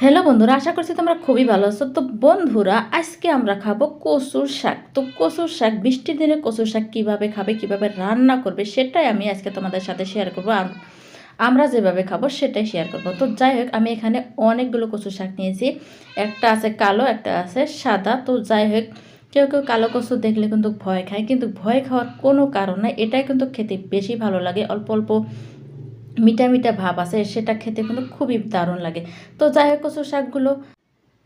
Hello বন্ধুরা, আশা করছি তোমরা খুবই ভালো আছো। তো বন্ধুরা, আজকে আমরা খাব কচুর শাক। তো কচুর শাক, বৃষ্টির দিনে কচুর শাক কীভাবে খাবে, কীভাবে রান্না করবে, সেটাই আমি আজকে তোমাদের সাথে শেয়ার করব। আমরা যেভাবে খাব, সেটাই শেয়ার করব। তো যাই হোক, আমি এখানে অনেকগুলো কচুর শাক নিয়েছি। একটা আছে কালো, একটা আছে সাদা। তো যাই হোক, কেউ কেউ কালো কচু দেখলে কিন্তু ভয় খায়, কিন্তু ভয় খাওয়ার কোনো কারণ নাই। এটাই কিন্তু খেতে বেশি ভালো লাগে। অল্প অল্প মিঠা মিঠা ভাব আছে, সেটা খেতে কিন্তু খুবই দারুণ লাগে। তো যাই হোক কচু শাকগুলো।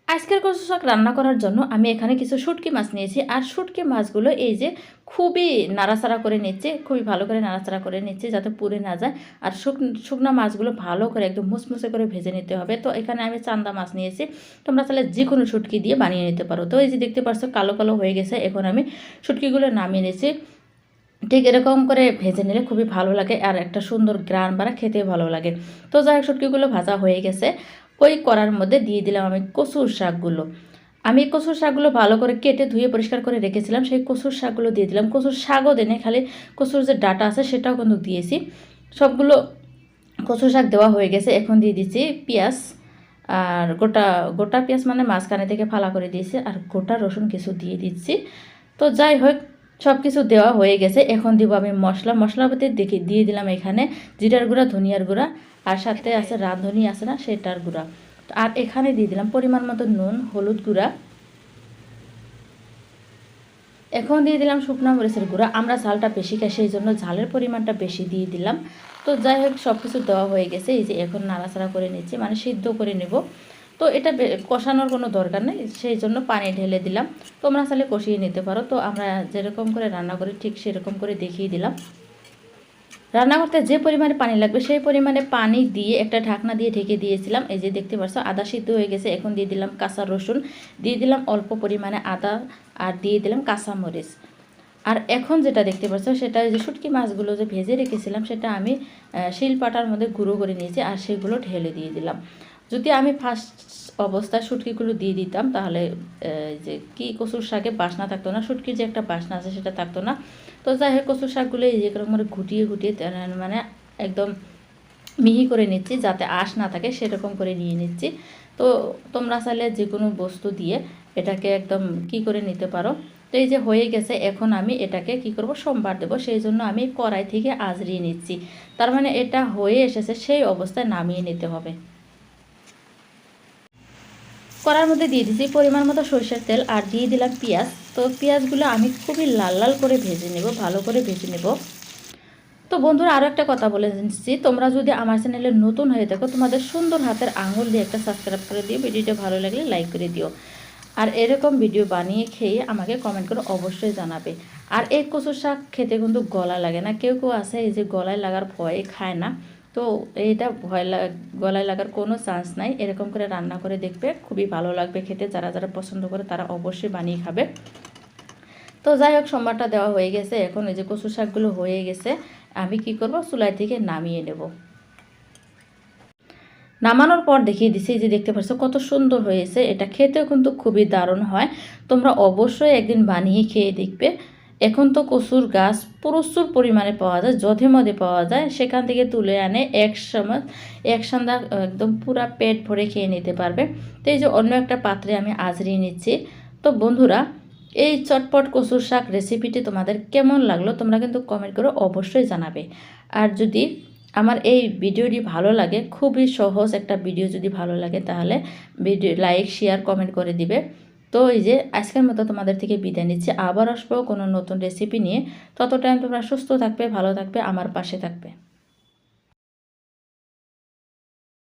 আজকের কচু শাক রান্না করার জন্য আমি এখানে কিছু শুটকি মাছ নিয়েছি। আর শুটকি মাছগুলো এই যে খুবই নাড়াচাড়া করে নিচ্ছে, খুবই ভালো করে নাড়াচাড়া করে নিচ্ছে যাতে পুড়ে না যায়। আর শুকনা মাছগুলো ভালো করে একদম মুসমুসে করে ভেজে নিতে হবে। তো এখানে আমি চান্দা মাছ নিয়েছি। তোমরা তাহলে যে কোনো শুটকি দিয়ে বানিয়ে নিতে পারো। তো এই যে দেখতে পাচ্ছ কালো কালো হয়ে গেছে। এখন আমি শুটকিগুলো নামিয়ে নিয়েছি। ঠিক এরকম করে ভেজে নিলে খুবই ভালো লাগে আর একটা সুন্দর গ্রান বাড়া খেতে ভালো লাগে। তো যাই হোক, শুটকিগুলো ভাজা হয়ে গেছে। ওই করার মধ্যে দিয়ে দিলাম আমি কচুর শাকগুলো। আমি কচুর শাকগুলো ভালো করে কেটে ধুয়ে পরিষ্কার করে রেখেছিলাম। সেই কচুর শাকগুলো দিয়ে দিলাম। কচুর শাকও দেনে খালি কচুর যে ডাটা আছে সেটাও কিন্তু দিয়েছি। সবগুলো কচু শাক দেওয়া হয়ে গেছে। এখন দিয়ে দিচ্ছি পেঁয়াজ। আর গোটা গোটা পেঁয়াজ মানে মাঝখানে থেকে ফালা করে দিয়েছি। আর গোটা রসুন কিছু দিয়ে দিচ্ছি। তো যাই হোক সব কিছু দেওয়া হয়ে গেছে। এখন দিব আমি মশলা। মশলাপাতি দেখি দিয়ে দিলাম এখানে জিরার গুঁড়া ধনিয়ার গুঁড়া আর সাথে আছে রাঁধুনি আছে না সেটার গুঁড়া। আর এখানে দিয়ে দিলাম পরিমাণ মতো নুন হলুদ গুঁড়া। এখন দিয়ে দিলাম শুকনো মরিচের গুঁড়া। আমরা ঝালটা বেশি খাই সেই জন্য ঝালের পরিমাণটা বেশি দিয়ে দিলাম। তো যাই হোক সব কিছু দেওয়া হয়ে গেছে। এই যে এখন নাড়াচাড়া করে নিচ্ছি মানে সিদ্ধ করে নেব। তো এটা কষানোর কোনো দরকার নেই, সেই জন্য পানি ঢেলে দিলাম। তোমরা চাইলে কষিয়ে নিতে পারো। তো আমরা যেরকম করে রান্না করি, ঠিক সেরকম করে দেখিয়ে দিলাম। রান্না করতে যে পরিমাণে পানি লাগবে, সেই পরিমাণে পানি দিয়ে একটা ঢাকনা দিয়ে ঢেকে দিয়েছিলাম। এই যে দেখতে পাচ্ছ আদা সিদ্ধ হয়ে গেছে। এখন দিয়ে দিলাম কাঁচা রসুন। দিয়ে দিলাম অল্প পরিমাণে আদা আর দিয়ে দিলাম কাঁচা মরিচ আর এখন যেটা দেখতে পাচ্ছ, সেটা যে শুটকি মাছগুলো যে ভেজে রেখেছিলাম, সেটা আমি শিলপাটার মধ্যে গুঁড়ো করে নিয়েছি আর সেগুলো ঢেলে দিয়ে দিলাম। যদি আমি ফার্স্ট অবস্থায় শুটকিগুলো দিয়ে দিতাম। তাহলে যে কি কচুর শাকে বাসনা থাকতো না, শুটকির যে একটা বাসনা আছে সেটা থাকতো না। তো যাই হোক, কচুর শাকগুলো এই যে করে ঘুটিয়ে ঘুটিয়ে মানে একদম মিহি করে নিচ্ছি, যাতে আঁশ না থাকে, সেরকম করে নিয়ে নিচ্ছি। তো তোমরা চাইলে যে কোনো বস্তু দিয়ে এটাকে একদম কি করে নিতে পারো। তো এই যে হয়ে গেছে, এখন আমি এটাকে কি করব, সোমবার দেবো। সেই জন্য আমি কড়াই থেকে আজরিয়ে নিচ্ছি। তার মানে এটা হয়ে এসেছে, সেই অবস্থায় নামিয়ে নিতে হবে। কড়ার মধ্যে দিয়ে দিয়েছি পরিমাণ মতো সরষের তেল আর দিয়ে দিলাম পেঁয়াজ। তো পেঁয়াজগুলো আমি খুবই লাল লাল করে ভেজে নেব, ভালো করে ভেজে নেব। তো বন্ধুরা আরও একটা কথা বলে দিচ্ছি, তোমরা যদি আমার চ্যানেলে নতুন হয়ে থাকো, তোমাদের সুন্দর হাতের আঙুল দিয়ে একটা সাবস্ক্রাইব করে দিও, ভিডিওটা ভালো লাগলে লাইক করে দিও। আর এরকম ভিডিও বানিয়ে খেয়ে আমাকে কমেন্ট করে অবশ্যই জানাবে। আর এই কচুর শাক খেতে কিন্তু গলা লাগে না, কেউ কেউ আছে, এই যে গলায় লাগার ভয়ে খায় না। তো এইটা ভয় গলায় লাগার কোনো চান্স নাই। এরকম করে রান্না করে দেখবে, খুবই ভালো লাগবে খেতে। যারা যারা পছন্দ করে তারা অবশ্যই বানিয়ে খাবে। তো যাই হোক, সোমবারটা দেওয়া হয়ে গেছে। এখন এই যে কচু শাকগুলো হয়ে গেছে। আমি কি করব? চুলাই থেকে নামিয়ে নেব। নামানোর পর দেখিয়ে দিছি যে দেখতে পাচ্ছ কত সুন্দর হয়েছে। এটা খেতেও কিন্তু খুবই দারুণ হয়। তোমরা অবশ্যই একদিন বানিয়ে খেয়ে দেখবে। এখন তো কচুর গাছ প্রচুর পরিমাণে পাওয়া যায়, যধে মধে পাওয়া যায়, সেখান থেকে তুলে আনে এক সময় এক সন্ধ্যা একদম পুরা পেট ভরে খেয়ে নিতে পারবে। তো এই যে অন্য একটা পাত্রে আমি আজরিয়ে নিচ্ছি। তো বন্ধুরা, এই চটপট কচুর শাক রেসিপিটি তোমাদের কেমন লাগল তোমরা কিন্তু কমেন্ট করে অবশ্যই জানাবে। আর যদি আমার এই ভিডিওটি ভালো লাগে, খুবই সহজ একটা ভিডিও যদি ভালো লাগে, তাহলে ভিডিও লাইক শেয়ার কমেন্ট করে দিবে। তো এই যে আজকের মতো তোমাদের থেকে বিদায় নিচ্ছি। আবার আসব কোনো নতুন রেসিপি নিয়ে। তত টাইম তোমরা সুস্থ থাকবে, ভালো থাকবে, আমার পাশে থাকবে।